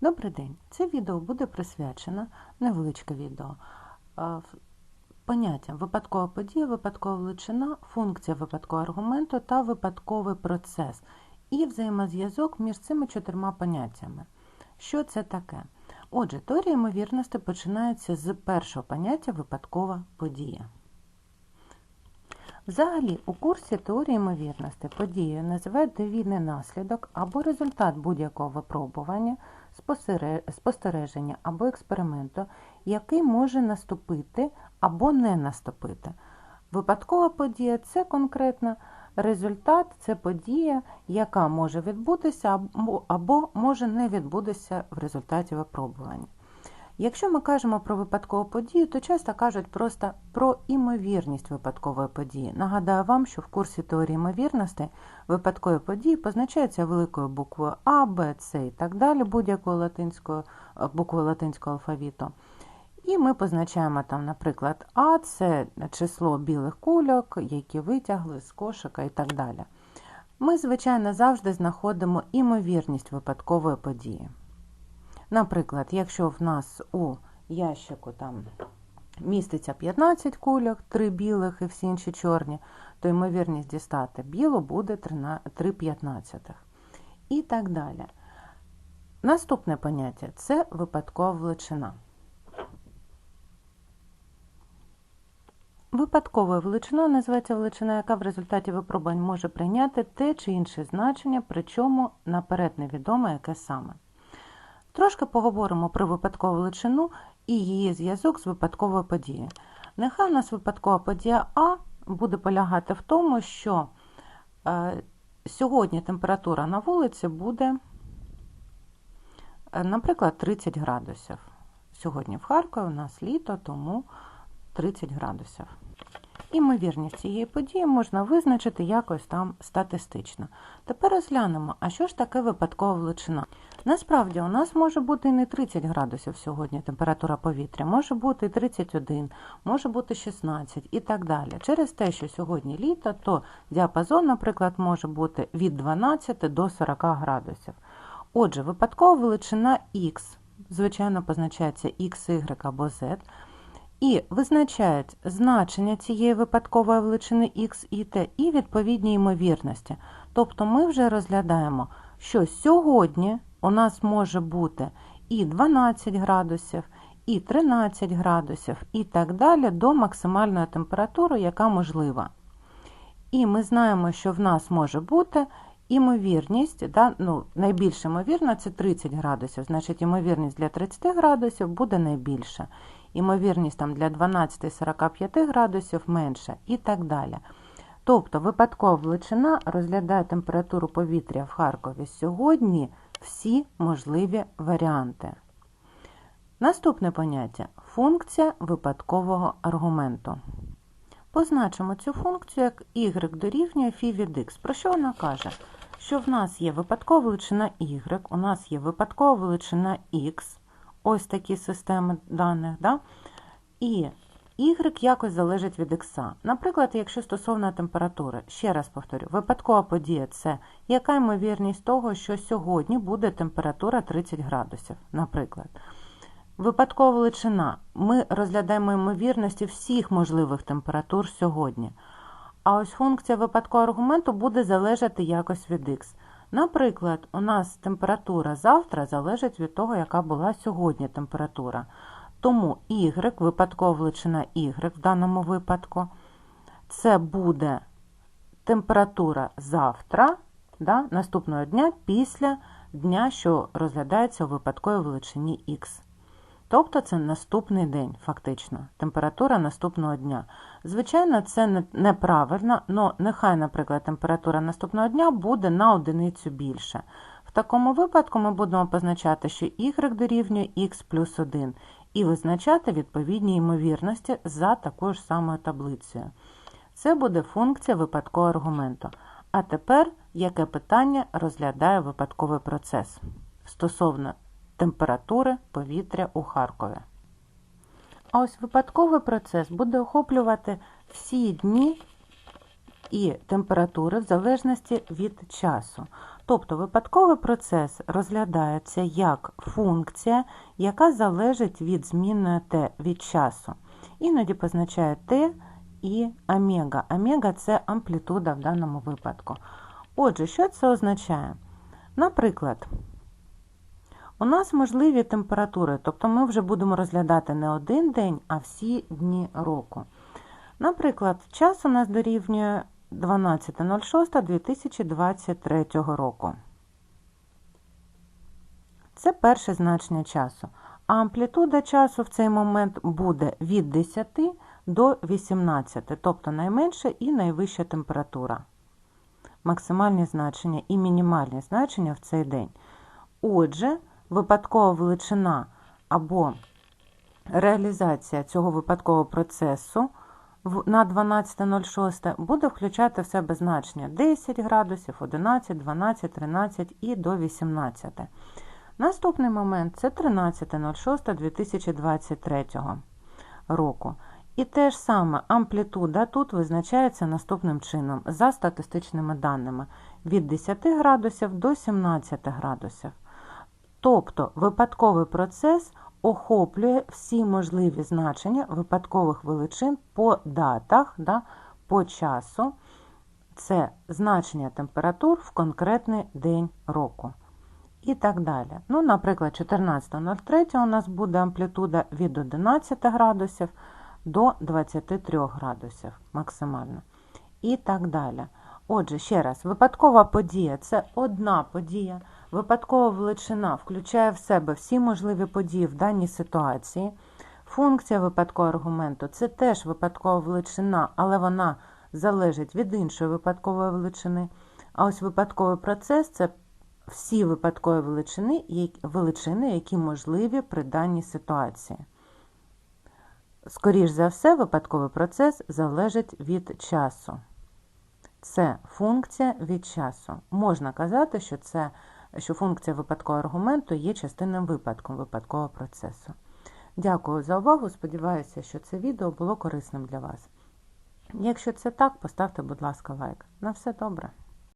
Добрий день! Це відео буде присвячено, невеличке відео, поняттям випадкова подія, випадкова величина, функція випадкового аргументу та випадковий процес і взаємозв'язок між цими чотирма поняттями. Що це таке? Отже, теорія ймовірності починається з першого поняття випадкова подія. Взагалі, у курсі теорії ймовірності подією називають довільний наслідок або результат будь-якого випробування, спостереження або експерименту, який може наступити або не наступити. Випадкова подія це конкретно результат, це подія, яка може відбутися або може не відбутися в результаті випробування. Якщо ми кажемо про випадкову подію, то часто кажуть просто про імовірність випадкової події. Нагадаю вам, що в курсі теорії ймовірності випадкові події позначаються великою буквою А, Б, С і так далі, будь-якою латинською е, буквою латинського алфавіту. І ми позначаємо там, наприклад, А це число білих кульок, які витягли з кошика і так далі. Ми, звичайно, завжди знаходимо імовірність випадкової події. Наприклад, якщо в нас у ящику там міститься 15 кульок, 3 білих і всі інші чорні, то ймовірність дістати білу буде 3 п'ятнадцятих. І так далі. Наступне поняття це випадкова величина. Випадковою величиною називається величина, яка в результаті випробувань може прийняти те чи інше значення, причому наперед невідомо, яке саме. Трошки поговоримо про випадкову величину і її зв'язок з випадковою подією. Нехай у нас випадкова подія А буде полягати в тому, що е, сьогодні температура на вулиці буде, е, наприклад, 30 градусів. Сьогодні в Харкові у нас літо, тому 30 градусів. Імовірність цієї події можна визначити якось там статистично. Тепер розглянемо, а що ж таке випадкова величина? Насправді, у нас може бути і не 30 градусів сьогодні температура повітря, може бути і 31, може бути 16 і так далі. Через те, що сьогодні літо, то діапазон, наприклад, може бути від 12 до 40 градусів. Отже, випадкова величина Х, звичайно, позначається X, Y або Z, і визначають значення цієї випадкової величини X і T і відповідні ймовірності. Тобто ми вже розглядаємо, що сьогодні у нас може бути і 12 градусів, і 13 градусів, і так далі до максимальної температури, яка можлива. І ми знаємо, що в нас може бути імовірність, да, ну, найбільш ймовірна це 30 градусів, значить ймовірність для 30 градусів буде найбільша. Імовірність там для 12-45 градусів менша і так далі. Тобто випадкова величина розглядає температуру повітря в Харкові сьогодні всі можливі варіанти. Наступне поняття функція випадкового аргументу. Позначимо цю функцію як y дорівнює φ від x. Про що вона каже? Що в нас є випадкова величина y, у нас є випадкова величина x, ось такі системи даних, да? і y якось залежить від x. Наприклад, якщо стосовно температури, ще раз повторю, випадкова подія це яка ймовірність того, що сьогодні буде температура 30 градусів, наприклад. Випадкова величина. Ми розглядаємо ймовірності всіх можливих температур сьогодні. А ось функція випадкового аргументу буде залежати якось від х. Наприклад, у нас температура завтра залежить від того, яка була сьогодні температура. Тому y, випадкова величина y в даному випадку, це буде температура завтра, да, наступного дня після дня, що розглядається у випадковій величині х. Тобто це наступний день, фактично, температура наступного дня. Звичайно, це неправильно, але нехай, наприклад, температура наступного дня буде на одиницю більше. В такому випадку ми будемо позначати, що y дорівнює x плюс 1 і визначати відповідні ймовірності за такою ж самою таблицею. Це буде функція випадкового аргументу. А тепер яке питання розглядає випадковий процес стосовно температури повітря у Харкові. А ось випадковий процес буде охоплювати всі дні і температури в залежності від часу. Тобто випадковий процес розглядається як функція, яка залежить від змінної t від часу. Іноді позначає t і омега. Омега це амплітуда в даному випадку. Отже, що це означає? Наприклад, у нас можливі температури, тобто ми вже будемо розглядати не один день, а всі дні року. Наприклад, час у нас дорівнює 12.06.2023 року. Це перше значення часу. Амплітуда часу в цей момент буде від 10 до 18, тобто найменша і найвища температура. Максимальні значення і мінімальні значення в цей день. Отже, випадкова величина або реалізація цього випадкового процесу на 12.06 буде включати в себе значення 10 градусів, 11, 12, 13 і до 18. Наступний момент це 13.06.2023 року. І те ж саме амплітуда тут визначається наступним чином за статистичними даними від 10 градусів до 17 градусів. Тобто випадковий процес охоплює всі можливі значення випадкових величин по датах, да, по часу. Це значення температур в конкретний день року. І так далі. Ну, Наприклад, 14.03 у нас буде амплітуда від 11 градусів до 23 градусів максимально. І так далі. Отже, ще раз, випадкова подія це одна подія. Випадкова величина включає в себе всі можливі події в даній ситуації. Функція випадкового аргументу це теж випадкова величина, але вона залежить від іншої випадкової величини. А ось випадковий процес це всі випадкові величини, величини, які можливі при даній ситуації. Скоріш за все, випадковий процес залежить від часу. Це функція від часу. Можна казати, що це, що функція випадкового аргументу є частинним випадком випадкового процесу. Дякую за увагу. Сподіваюся, що це відео було корисним для вас. Якщо це так, поставте, будь ласка, лайк. На все добре.